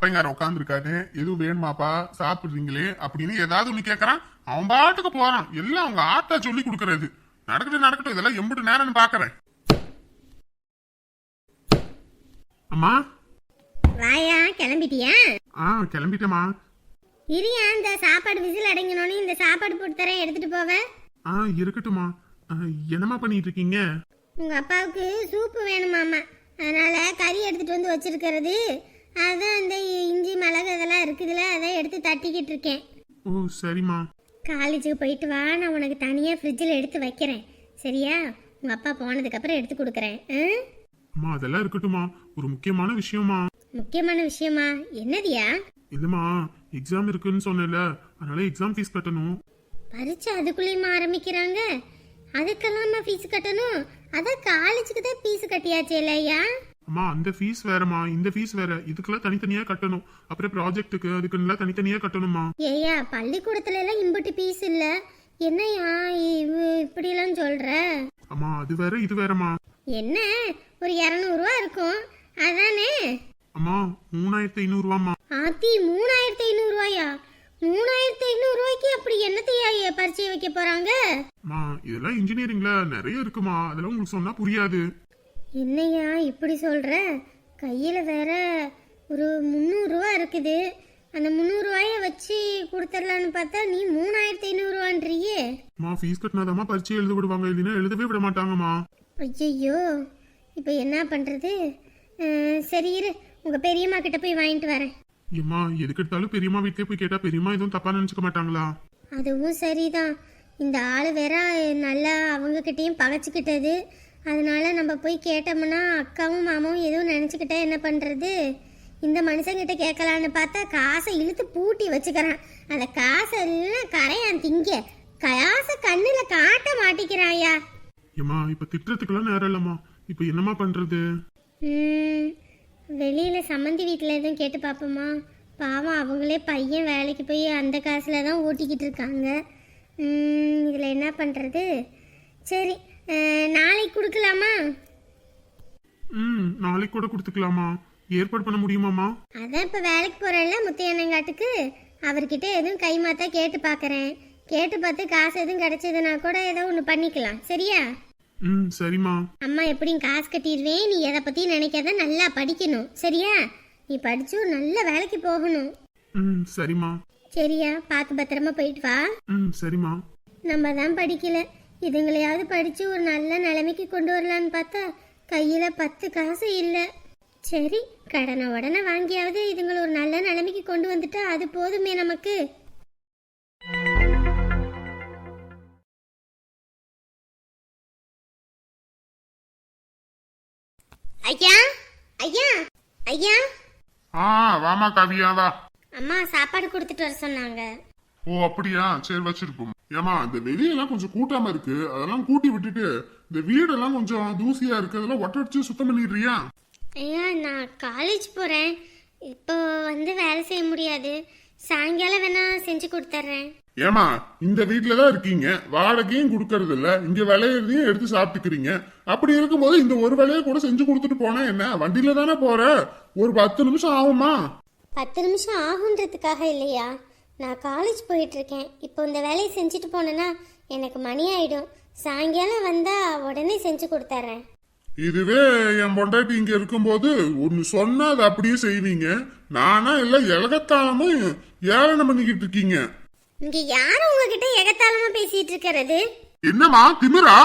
அப்பங்கார உட்காந்துருக்காரு எதுவும் வேணுமாப்பா? சாப்பிடுறீங்களே? அப்படின்னு ஏதாவது ஒண்ணு கேக்குறான். அவன் பாட்டுக்கு போறான். எல்லாம் அவங்க ஆத்தா சொல்லி கொடுக்கறது. நடக்கட்டும் நடக்கட்டும். இதெல்லாம் எம்பிட்டு நேரம்னு பாக்குறேன். அம்மா? வாயா கிளம்பிட்டியா? ஆ கிளம்பிட்டேம்மா. இரியா இந்த சாப்பாடு விசில் அடங்கினோன்னு இந்த சாப்பாடு போட்டு தரேன். எடுத்துட்டு போவேன் ஆ இருக்கட்டும்மா. ஆ, என்னம்மா பண்ணிட்டு இருக்கீங்க? உங்க அப்பாவுக்கு சூப்பு வேணுமாமா அதனால கறி எடுத்துட்டு வந்து வச்சிருக்கிறது. அதான் இந்த இஞ்சி மிளகு இதெல்லாம் இருக்குதுல அதை எடுத்து தட்டிக்கிட்டு இருக்கேன். ஓ சரிம்மா. காலேஜுக்கு போயிட்டு வா நான் உனக்கு தனியாக ஃப்ரிட்ஜில் எடுத்து வைக்கிறேன். சரியா? உங்கள் அப்பா போனதுக்கப்புறம் எடுத்து கொடுக்குறேன்? அம்மா அதெல்லாம் இருக்கட்டும்மா. ஒரு முக்கியமான விஷயமா முக்கியமான விஷயமா? என்னதியா? இல்லம்மா எக்ஸாம் இருக்குன்னு சொன்னேன்ல. அதனால எக்ஸாம் ஃபீஸ் கட்டணும். பரீட்சை அதுக்குள்ளேயுமா ஆரம்பிக்கிறாங்க? அதுக்கெல்லாமா ஃபீஸ் கட்டணும். அதான் காலேஜுக்கு தான் ஃபீஸ் கட்டியாச்சு இல்லையா? அம்மா அந்த ஃபீஸ் வேறம்மா. இந்த ஃபீஸ் வேற. இதுக்கெல்லாம் தனித்தனியா கட்டணும். அப்புறம் ப்ராஜெக்ட்டுக்கு அதுக்குலாம் தனித்தனியா கட்டணுமா ஏய்யா பள்ளிக்கூடத்துல எல்லாம் இம்புட்டு ஃபீஸ் இல்ல. என்னய்யா இவ- இப்படிலாம் சொல்ற? அம்மா அது வேற இது வேறம்மா. என்ன? ஒரு இரநூறுவா இருக்கும். அதானே? அம்மா மூணாயிரத்தி ஐநூறுவாம்மா. ஆத்தி மூணாயிரத்தி ஐநூறுரூவாயா மூணாயிரத்தி ஐநூறுரூவாய்க்கு அப்படி என்னத்தையா பரிச்சை வைக்க போறாங்க? இதெல்லாம் இன்ஜினியரிங்ல நிறைய இருக்குமா. அதெல்லாம் உங்களுக்கு சொன்னா புரியாது. என்னய்யா இப்படி சொல்ற? கையில வேற ஒரு முந்நூறுரூவா இருக்குது. அந்த முந்நூறுரூவாய வச்சு கொடுத்துடலான்னு பார்த்தா நீ மூணாயிரத்தி ஐநூறுரூவான்றியே அம்மா ஃபீஸ் கட்டினாதாம்மா பரீட்சை எழுத விடுவாங்க. இல்லைன்னா எழுதவே விட மாட்டாங்கம்மா. ஐயையோ இப்போ என்ன பண்ணுறது சரி இரு உங்கள் பெரியம்மா கிட்ட போய் வாங்கிட்டு வரேன். ஏம்மா எதுக்கு எடுத்தாலும் பெரியம்மா வீட்டுக்கே போய் கேட்டா பெரியம்மா எதுவும் தப்பா நினைச்சுக்க மாட்டாங்களா? அதுவும் சரிதான். இந்த ஆள் வேற நல்லா அவங்கக்கிட்டேயும் பகைச்சிக்கிட்டது அதனால நம்ம போய் கேட்டோம்னா அக்காவும் மாமாவும் எதுவும் நினச்சிக்கிட்டா என்ன பண்ணுறது இந்த மனுஷங்கிட்ட கேட்கலான்னு பார்த்தா காசை இழுத்து பூட்டி வச்சுக்கிறான். அந்த காசை எல்லாம் கரையான் திங்க. காசை கண்ணில் காட்ட மாட்டிக்கிறாயா? ஏம்மா இப்ப திட்டுறதுக்கெல்லாம் நேரம் இல்லம்மா. இப்ப என்னம்மா பண்றது? ம், வெளியில சம்மந்தி வீட்டில் எதுவும் கேட்டு பார்ப்போமா பாவம் அவங்களே பையன் வேலைக்கு போய் அந்த காசில் தான் ஓட்டிக்கிட்டு இருக்காங்க. இதில் என்ன பண்ணுறது சரி நாளைக்கு கொடுக்கலாமா? ம் நாளைக்கு கூட கொடுத்துக்கலாமா? ஏற்பாடு பண்ண முடியுமாம்மா? அதான் இப்போ வேலைக்கு போகிறேன்ல முத்தையண்ணங்காட்டுக்கு. அவர்கிட்ட எதுவும் கை மாத்தா கேட்டு பார்க்குறேன் கேட்டு பார்த்து காசு எதுவும் கிடைச்சதுன்னா கூட ஏதோ ஒன்று பண்ணிக்கலாம். சரியா? ம் சரிம்மா. அம்மா எப்படியும் காசு கட்டிடுவேன் நீ எதை பற்றி நினைக்காத நல்லா படிக்கணும். சரியா? நீ படிச்சு ஒரு நல்ல வேலைக்கு போகணும். ம் சரிம்மா. சரியா? பார்த்து பத்திரமா போயிட்டு வா. ம் சரிம்மா. நம்ம தான் படிக்கல. இதுங்களையாவது படிச்சு ஒரு நல்ல நிலைமைக்கு கொண்டு வரலான்னு பார்த்தா கையில பத்து காசு இல்லை. சரி கடனை உடனே வாங்கியாவது இதுங்களை ஒரு நல்ல நிலைமைக்கு கொண்டு வந்துட்டா அது போதுமே நமக்கு. ஐயா ஐயா ஐயா. ஆ வாமா காவியா வா. அம்மா சாப்பாடு கொடுத்துட்டு வர சொன்னாங்க. ஓ அப்படியா? சரி வச்சிருப்போம். ஏமா இந்த வெளியெல்லாம் கொஞ்சம் கூட்டாம இருக்கு. அதெல்லாம் கூட்டி விட்டுட்டு இந்த வீடெல்லாம் கொஞ்சம் தூசியா இருக்கு. அதெல்லாம் ஒட்டடிச்சு சுத்தம் பண்ணிடுறியா? ஐயா நான் காலேஜ் போகிறேன் இப்போ வந்து வேலை செய்ய முடியாது. சாயங்காலம் வேணா செஞ்சு கொடுத்துட்றேன். ஏமா இந்த வீட்ல தான் இருக்கீங்க. வாடகையும் கொடுக்கறது இல்ல இங்க விளையிறதையும் எடுத்து சாப்பிட்டுக்கிறீங்க. அப்படி இருக்கும்போது இந்த ஒரு வேலையை கூட செஞ்சு கொடுத்துட்டு போனா என்ன? வண்டியில தானே போற? ஒரு பத்து நிமிஷம் ஆகுமா? பத்து நிமிஷம் ஆகுன்றதுக்காக இல்லையா? நான் காலேஜ் போயிட்டுருக்கேன். இப்போ இந்த வேலையை செஞ்சுட்டு போனேன்னா எனக்கு மணி ஆயிடும். சாயங்காலம் வந்தால் உடனே செஞ்சு கொடுத்துட்றேன் இதுவே என் பொண்டாட்டி இங்க இருக்கும்போது ஒன்னு சொன்னா அதை அப்படியே செய்வீங்க. நானா இல்ல எலகத்தாளமும் ஏளனம் பண்ணிக்கிட்டு இருக்கீங்க. இங்கே யாரும் உங்ககிட்ட எகத்தாளமாக பேசிகிட்டு இருக்கிறது? என்னம்மா திமிரா?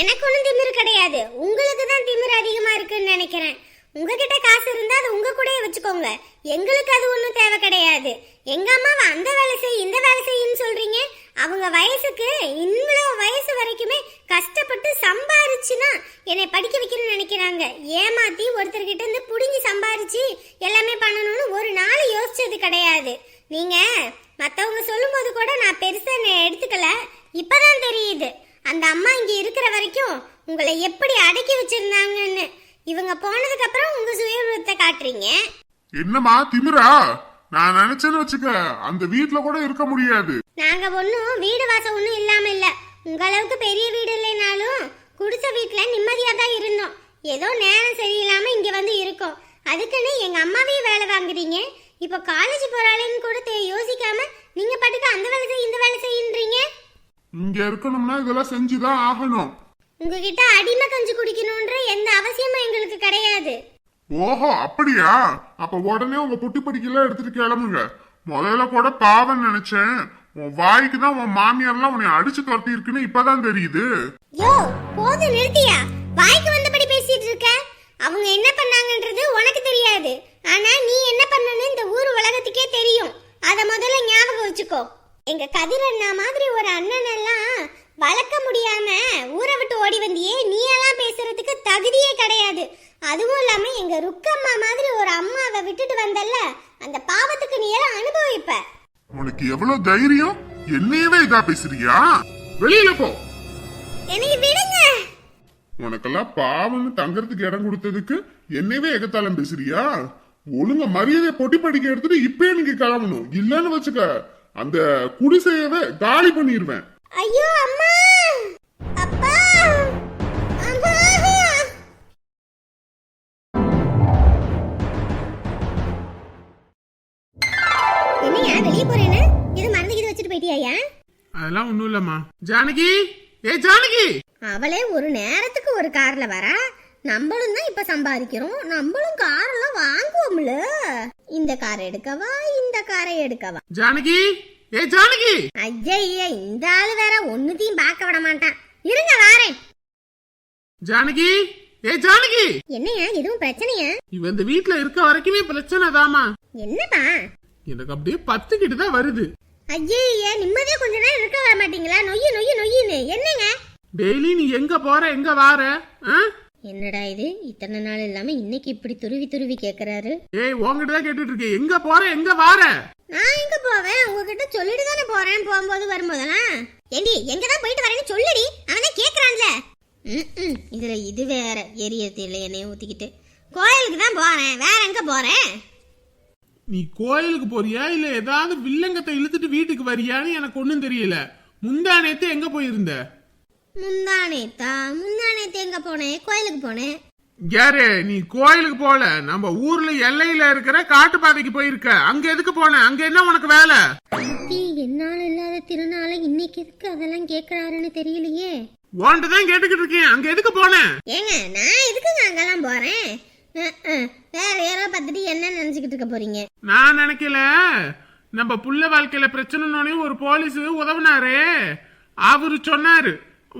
எனக்கு ஒன்றும் திமிரு கிடையாது. உங்களுக்கு தான் திமிரு அதிகமாக இருக்குன்னு நினைக்கிறேன். உங்ககிட்ட காசு இருந்தால் அது உங்க கூடயே வச்சுக்கோங்க. எங்களுக்கு அது ஒன்றும் தேவை கிடையாது. எங்க அம்மாவை அந்த வேலை செய் இந்த வேலை செய்யுன்னு சொல்றீங்க? அவங்க வயசுக்கு இவ்வளோ வயசு வரைக்குமே கஷ்டப்பட்டு சம்பாரிச்சுன்னா என்னை படிக்க வைக்கணும்னு நினைக்கிறாங்க. ஏமாத்தி ஒருத்தர்கிட்ட இருந்து புடுங்கி சம்பாரிச்சு எல்லாமே பண்ணணும்னு ஒரு நாள் யோசிச்சது கிடையாது. நீங்க மற்றவங்க சொல்லும்போது கூட நான் பெருசா என்னை எடுத்துக்கல. இப்பதான் தெரியுது. அந்த அம்மா இங்க இருக்கிற வரைக்கும் உங்களை எப்படி அடக்கி வச்சிருந்தாங்க இவங்க போனதுக்கு அப்புறம் உங்க சுயரூபத்தை காட்டுறீங்க என்னம்மா திமிரா? நான் நினைச்சேன்னு வச்சுக்க அந்த வீட்ல கூட இருக்க முடியாது. நாங்க ஒன்றும் வீடு வாசம் ஒன்றும் இல்லாம இல்ல. உங்க அளவுக்கு பெரிய வீடு இல்லைனாலும் குடிசை வீட்டுல நிம்மதியா தான் இருந்தோம். ஏதோ நேரம் சரியில்லாம இங்க வந்து இருக்கோம். அதுக்குன்னு எங்க அம்மாவையும் வேலை வாங்குறீங்க. இப்போ காலேஜ் போறாளேன்னு கூட தெ- யோசிக்காம நீங்க பாட்டுக்கு அந்த வேலை செய் இந்த வேலை செய்யுன்றீங்க? இங்க இருக்கணும்னா இதெல்லாம் செஞ்சுதான் ஆகணும். உங்ககிட்ட அடிமை கஞ்சி குடிக்கணும்ன்ற எந்த அவசியமும் எங்களுக்கு கிடையாது. ஓஹோ அப்படியா? அப்ப உடனே உங்க புட்டி படிக்கலாம் எடுத்துட்டு கிளம்புங்க. முதல்ல கூட பாவம் நினைச்சேன். உன் வாய்க்கு தான் உன் மாமியார்லாம் உன்னை அடிச்சு துரத்தி இருக்குன்னு இப்பதான் தெரியுது. யோ போதும் நிறுத்தியா? வாய்க்கு வந்தபடி பேசிட்டு இருக்க. அவங்க என்ன பண்ணாங்கன்றது உனக்கு தெரியாது. ஆனா நீ என்ன பண்ணனு இந்த ஊர் உலகத்துக்கே தெரியும். அத முதல்ல ஞாபகம் வச்சுக்கோ. எங்க கதிர் அண்ணா மாதிரி ஒரு அண்ணன் எல்லாம் வளர்க்க முடியாம ஊரை விட்டு ஓடி வந்தியே நீ எல்லாம் பேசுறதுக்கு தகுதியே கிடையாது. அதுவும் இல்லாம எங்க ருக்கம்மா மாதிரி ஒரு அம்மாவை விட்டுட்டு வந்தல்ல அந்த பாவத்துக்கு நீ எல்லாம் அனுபவிப்ப. உனக்கு எவ்வளவு தைரியம்? என்னையவே இதா பேசுறியா? வெளியில போ. எனக்கு விடுங்க. உனக்கெல்லாம் பாவம்னு தங்கறதுக்கு இடம் கொடுத்ததுக்கு என்னையவே எகத்தாலம் பேசுறியா? ஒழுங்க மரியாதை பொட்டி படிக்க எடுத்துட்டு இப்பயே நீங்க கிளம்பணும். இல்லன்னு வச்சுக்க அந்த குடிசையவே காலி பண்ணிடுவேன் ஐயோ அம்மா! இல்லம்மா ஜானகி? ஏ ஜானகி! அவளே ஒரு நேரத்துக்கு ஒரு கார்ல வரா. நம்மளும் தான் இப்ப சம்பாதிக்கிறோம். நம்மளும் காரெல்லாம் வாங்குவோம்ல. இந்த காரை எடுக்கவா இந்த காரை எடுக்கவா? ஜானகி? ஏ ஜானகி! ஐயா இந்த ஆளு வேற ஒன்னுத்தையும் பார்க்க விட மாட்டான். இருங்க வாரேன். ஜானகி? ஏ ஜானகி! என்னையா எதுவும் பிரச்சனையா? இவ இந்த வீட்ல இருக்க வரைக்குமே பிரச்சனை தாமா என்னப்பா? எனக்கு அப்படியே பத்துக்கிட்டு தான் வருது. ஐயே நிம்மதியா கொஞ்ச நேரம் இருக்க வர மாட்டீங்களா? நொய்யு நொய்யு நொய்யுன்னு. என்னங்க? டெய்லி நீ எங்க போற எங்க வார? என்னடா இது? இத்தனை நாள் இல்லாம இன்னைக்கு இப்படி துருவி துருவி கேக்குறாரு. ஏய் உன்கிட்ட தான் கேட்டுட்டு இருக்கேன். எங்க போற எங்க வார? நான் எங்க போவேன்? உங்ககிட்ட சொல்லிட்டு தானே போறேன் போகும்போது வரும்போதெல்லாம். ஏண்டி எங்க தான் போயிட்டு வரேன்னு சொல்லுடி. அவனே கேக்குறான்ல. ம் இதுல இது வேற. எரியத்தில் எண்ணெய் ஊத்திக்கிட்டு. கோயிலுக்கு தான் போறேன். வேற எங்க போறேன்? நீ கோயிலுக்கு போறியா? இல்ல ஏதாவது வில்லங்கத்தை இழுத்துட்டு வீட்டுக்கு வரியான்னு எனக்கு ஒண்ணும் தெரியல. முந்தா நேத்து எங்க போயிருந்த? முந்தானேத்தா முந்தானேத்து எங்க போனேன் கோயிலுக்கு போனேன் யாரு நீ கோயிலுக்கு போல. நம்ம ஊர்ல எல்லையில இருக்கிற காட்டு பாதைக்கு போயிருக்க. அங்க எதுக்கு போன? அங்க என்ன உனக்கு வேலை? என்னால இல்லாத திருநாள இன்னைக்கு எதுக்கு அதெல்லாம் கேக்குறாருன்னு தெரியலையே. உன்கிட்ட தான் கேட்டுக்கிட்டு இருக்கேன். அங்க எதுக்கு போன? ஏங்க நான் எதுக்குங்க அங்கெல்லாம் போறேன். வேற யாரோ பார்த்துட்டு என்ன நினைச்சுக்கிட்டு இருக்க போறீங்க? நான் நினைக்கல. நம்ம புள்ள வாழ்க்கையில பிரச்சனைனோடனே ஒரு போலீஸ் உதவுனாரே. அவரு சொன்னாரு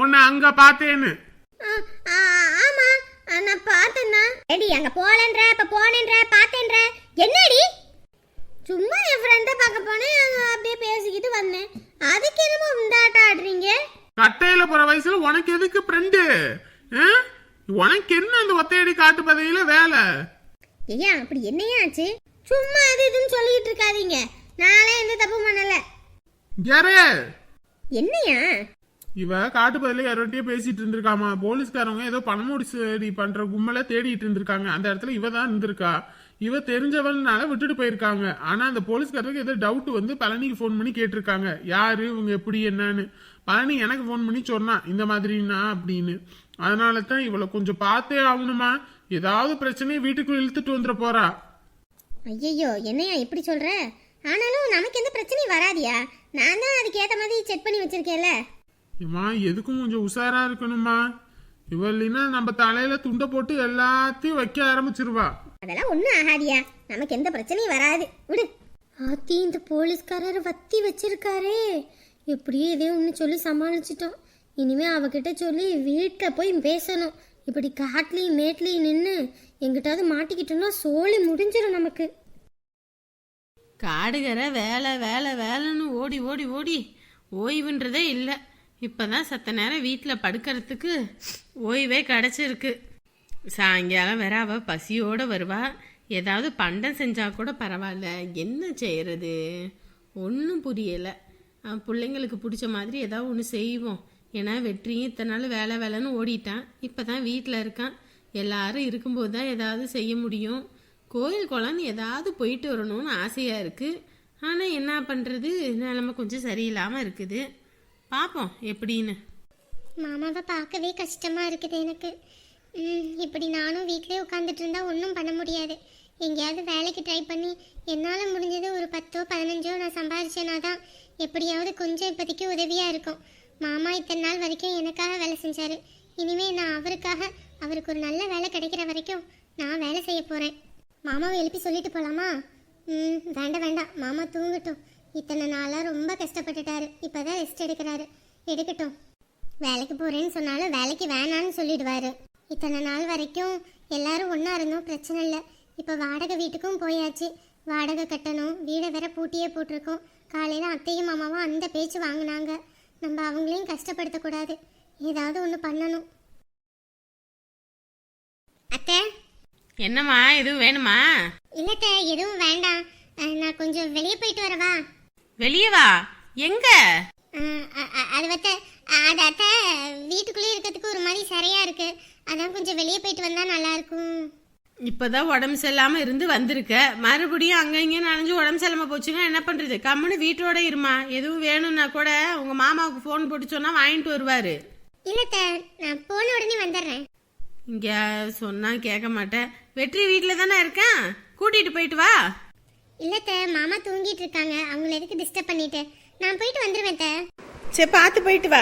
உன்னை அங்க பார்த்தேன்னு. ஆமா. நான் பார்த்தேன்னா ஏடி அங்க போலன்ற இப்ப போனேன்ற பார்த்தேன்ற. என்னடி? சும்மா என் ஃப்ரெண்டை பார்க்க போனேன் அங்க அப்படியே பேசிக்கிட்டு வந்தேன். அதுக்கு என்னமோ இந்தாட்டம் ஆடுறீங்க கட்டையில போற வயசுல உனக்கு எதுக்கு ஃப்ரெண்டு உனக்கு என்ன அந்த ஒத்தையடி காட்டு பதையில வேலை? ஐயா அப்படி என்னையா ஆச்சு? சும்மா அது இதுன்னு சொல்லிக்கிட்டு இருக்காதீங்க. நானே எந்த தப்பு பண்ணல. யாரு? என்னையா? இவ காட்டு பதில யாரோட்டயே பேசிட்டு இருந்திருக்காமா? போலீஸ்காரவங்க ஏதோ பணமோடி சரி பண்ற கும்பல தேடிட்டு இருந்திருக்காங்க. அந்த இடத்துல இவ தான் இருந்திருக்கா? இவ தெரிஞ்சவள்னால விட்டுட்டு போயிருக்காங்க. ஆனா அந்த போலீஸ்காரருக்கு ஏதோ டவுட் வந்து பழனிக்கு ஃபோன் பண்ணி கேட்டிருக்காங்க. யாரு? இவங்க எப்படி? என்னன்னு? பழனி எனக்கு ஃபோன் பண்ணி சொன்னான் இந்த மாதிரினா அப்படின்னு. அதனால தான் இவளை கொஞ்சம் பார்த்தே ஆகணுமா? ஏதாவது பிரச்சனையை வீட்டுக்குள்ள இழுத்துட்டு வந்துட போறா. ஐயையோ என்னையா இப்படி சொல்ற? ஆனாலும் நமக்கு எந்த பிரச்சனையும் வராதியா? நான் தான் அதுக்கு ஏத்த மாதிரி செக் பண்ணி வச்சிருக்கேன்ல. ஏம்மா எதுக்கும் கொஞ்சம் உஷாரா இருக்கணுமா? இவ இல்லைன்னா நம்ம தலையில துண்டை போட்டு எல்லாத்தையும் வைக்க ஆரம்பிச்சிருவா. அதெல்லாம் ஒண்ணும் ஆகாதியா. நமக்கு எந்த பிரச்சனையும் வராது. விடு. ஆத்தி இந்த போலீஸ்காரர் வத்தி வச்சிருக்காரே. எப்படியோ இதே ஒன்று சொல்லி சமாளிச்சிட்டோம் இனிமே அவகிட்ட சொல்லி வீட்டில் போய் பேசணும். இப்படி காட்டுலையும் மேட்லையும் நின்று எங்கிட்டாவது மாட்டிக்கிட்டோம்னா சோழி முடிஞ்சிடும் நமக்கு. காடுகரை வேலை வேலை வேலைன்னு ஓடி ஓடி ஓடி ஓய்வுன்றதே இல்லை. இப்போதான் சத்த நேரம் வீட்டில் படுக்கிறதுக்கு ஓய்வே கிடச்சிருக்கு. சாயங்காலம் வேற அவள் பசியோடு வருவா. ஏதாவது பண்டம் செஞ்சால் கூட பரவாயில்ல. என்ன செய்யறது? ஒன்றும் புரியலை. பிள்ளைங்களுக்கு பிடிச்ச மாதிரி ஏதாவது ஒன்று செய்வோம். ஏன்னா வெற்றியும் இத்தனை நாள் வேலை வேலைன்னு ஓடிட்டான். இப்போ தான் வீட்டில் இருக்கான். எல்லாரும் இருக்கும்போது தான் ஏதாவது செய்ய முடியும். கோயில் குளம்னு ஏதாவது போயிட்டு வரணும்னு ஆசையாக இருக்குது ஆனால் என்ன பண்ணுறது நிலமை கொஞ்சம் சரியில்லாமல் இருக்குது. பார்ப்போம் எப்படின்னு. மாமாவை பார்க்கவே கஷ்டமாக இருக்குது எனக்கு. ம், இப்படி நானும் வீட்டிலே உட்காந்துட்டு இருந்தா ஒன்றும் பண்ண முடியாது. எங்கேயாவது வேலைக்கு ட்ரை பண்ணி என்னால் முடிஞ்சது ஒரு பத்தோ பதினஞ்சோ நான் சம்பாதிச்சேனா தான் எப்படியாவது கொஞ்சம் இப்போதைக்கு உதவியாக இருக்கும். மாமா இத்தனை நாள் வரைக்கும் எனக்காக வேலை செஞ்சார். இனிமேல் நான் அவருக்காக அவருக்கு ஒரு நல்ல வேலை கிடைக்கிற வரைக்கும் நான் வேலை செய்ய போகிறேன் மாமாவை எழுப்பி சொல்லிட்டு போகலாமா ம் வேண்டாம் வேண்டாம். மாமா தூங்கட்டும். இத்தனை நாளாக ரொம்ப கஷ்டப்பட்டுட்டாரு. இப்போதான் ரெஸ்ட் எடுக்கிறாரு. எடுக்கட்டும். வேலைக்கு போகிறேன்னு சொன்னாலும் வேலைக்கு வேணான்னு சொல்லிடுவாரு. இத்தனை நாள் வரைக்கும் எல்லாரும் ஒன்றா இருந்தோம் பிரச்சனை இல்லை. இப்போ வாடகை வீட்டுக்கும் போயாச்சு. வாடகை கட்டணும் வீடை வேற பூட்டியே போட்டிருக்கோம். காலையில் அத்தையும் மாமாவும் அந்த பேச்சு வாங்கினாங்க. நம்ம அவங்களையும் கஷ்டப்படுத்தக்கூடாது ஏதாவது ஒன்று பண்ணணும். அத்தை? என்னம்மா எதுவும் வேணுமா? இல்லத்த எதுவும் வேண்டாம். அஹ், நான் கொஞ்சம் வெளியே போயிட்டு வரவா? வெளியே வா எங்க? அஹ், அ- அ- அது வத்த அது அத்தை வீட்டுக்குள்ளே இருக்கிறதுக்கு ஒரு மாதிரி சரியா இருக்கு. அதான் கொஞ்சம் வெளியே போயிட்டு வந்தா நல்லா இருக்கும். இப்பதான் உடம்பு சரியில்லாம இருந்து வந்திருக்க. மறுபடியும் அங்க இங்க நனைஞ்சு உடம்பு சரியில்லாம போச்சுன்னா என்ன பண்றது? கம்முன்னு வீட்டோட இருமா. எதுவும் வேணும்னா கூட உங்க மாமாவுக்கு ஃபோன் போட்டு சொன்னா வாங்கிட்டு வருவாரு. இல்லத்த நான் போன உடனே வந்துடுறேன். இங்க சொன்னா கேட்க மாட்டேன். வெற்றி வீட்டுல தானே இருக்கேன்? கூட்டிட்டு போயிட்டு வா. இல்லத்த மாமா தூங்கிட்டு இருக்காங்க. அவங்கள எதுக்கு டிஸ்டர்ப் பண்ணிட்டு? நான் போயிட்டு வந்துருவேன் அத்தை. சரி பார்த்து போயிட்டு வா.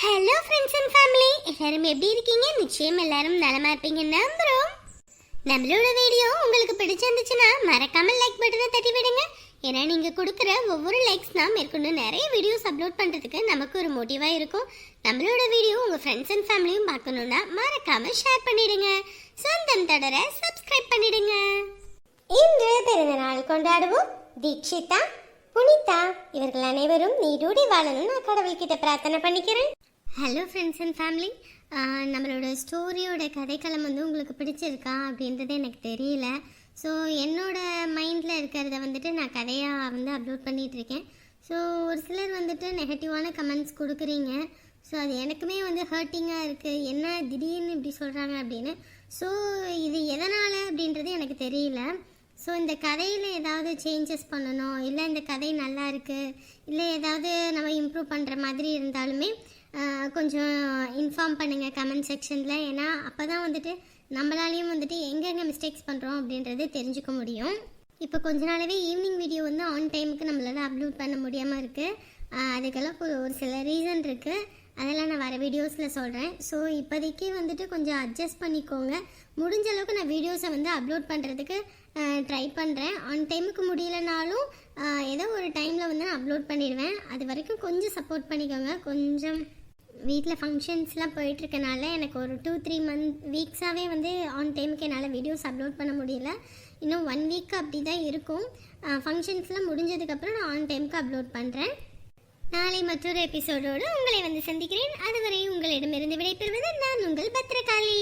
ஹலோ ஃப்ரெண்ட்ஸ் அண்ட் ஃபேமிலி எல்லாரும் எப்படி இருக்கீங்க? நிச்சயம் எல்லாரும் நலமா இருப்பீங்க நம்புறோம். நம்மளோட வீடியோ உங்களுக்கு பிடிச்சிருந்துச்சுன்னா மறக்காம லைக் பட்டனை தட்டி விடுங்க. ஏன்னா நீங்க கொடுக்குற ஒவ்வொரு லைக்ஸ் தான் மேற்கொண்டு நிறைய வீடியோஸ் அப்லோட் பண்றதுக்கு நமக்கு ஒரு மோட்டிவா இருக்கும். நம்மளோட வீடியோ உங்க ஃப்ரெண்ட்ஸ் அண்ட் ஃபேமிலியும் பார்க்கணும்னா மறக்காம ஷேர் பண்ணிடுங்க. சொந்தம் தொடர சப்ஸ்கிரைப் பண்ணிடுங்க. இன்று பிறந்த நாள் கொண்டாடுவோம். தீக்ஷிதா புனிதா இவர்கள் அனைவரும் நீடூடி வாழணும் நான் கடவுள்கிட்ட பிரார்த்தனை பண்ணிக்கிறேன். ஹலோ ஃப்ரெண்ட்ஸ் அண்ட் ஃபேமிலி நம்மளோட ஸ்டோரியோட கதைக்களம் வந்து உங்களுக்கு பிடிச்சிருக்கா அப்படின்றது எனக்கு தெரியல. ஸோ என்னோட மைண்டில் இருக்கிறத வந்துட்டு நான் கதையாக வந்து அப்லோட் பண்ணிகிட்ருக்கேன் ஸோ ஒரு சிலர் வந்துட்டு நெகட்டிவான கமெண்ட்ஸ் கொடுக்குறீங்க. ஸோ அது எனக்குமே வந்து ஹர்ட்டிங்காக இருக்குது என்ன திடீர்னு இப்படி சொல்கிறாங்க அப்படின்னு. ஸோ இது எதனால் அப்படின்றது எனக்கு தெரியல. ஸோ இந்த கதையில் ஏதாவது சேஞ்சஸ் பண்ணணும்? இல்லை இந்த கதை நல்லா இருக்குது இல்லை ஏதாவது நம்ம இம்ப்ரூவ் பண்ணுற மாதிரி இருந்தாலுமே கொஞ்சம் இன்ஃபார்ம் பண்ணுங்கள் கமெண்ட் செக்ஷனில் ஏன்னா அப்போ தான் வந்துட்டு நம்மளாலேயும் வந்துட்டு எங்கெங்கே மிஸ்டேக்ஸ் பண்ணுறோம் அப்படின்றது தெரிஞ்சுக்க முடியும். இப்போ கொஞ்ச நாளாவே ஈவினிங் வீடியோ வந்து ஆன் டைமுக்கு நம்மளால் அப்லோட் பண்ண முடியாமல் இருக்குது அதுக்கெல்லாம் ஒரு ஒரு சில ரீசன் இருக்குது அதெல்லாம் நான் வர வீடியோஸில் சொல்கிறேன் ஸோ இப்போதைக்கு வந்துட்டு கொஞ்சம் அட்ஜஸ்ட் பண்ணிக்கோங்க. முடிஞ்ச அளவுக்கு நான் வீடியோஸை வந்து அப்லோட் பண்ணுறதுக்கு ட்ரை பண்ணுறேன் ஆன் டைமுக்கு முடியலனாலும் ஏதோ ஒரு டைமில் வந்து நான் அப்லோட் பண்ணிடுவேன். அது வரைக்கும் கொஞ்சம் சப்போர்ட் பண்ணிக்கோங்க. கொஞ்சம் வீட்டில் ஃபங்க்ஷன்ஸ்லாம் போயிட்டுருக்கனால எனக்கு ஒரு டூ த்ரீ மந்த் வீக்ஸாகவே வந்து ஆன் டைமுக்கு என்னால் வீடியோஸ் அப்லோட் பண்ண முடியல. இன்னும் ஒன் வீக் அப்படி தான் இருக்கும் ஃபங்க்ஷன்ஸ்லாம் முடிஞ்சதுக்கப்புறம் நான் ஆன் டைமுக்கு அப்லோட் பண்ணுறேன் நாளை மற்றொரு எபிசோடோடு உங்களை வந்து சந்திக்கிறேன். அதுவரை உங்களிடமிருந்து விடைபெறுவது நான் உங்கள் பத்திரகாளி.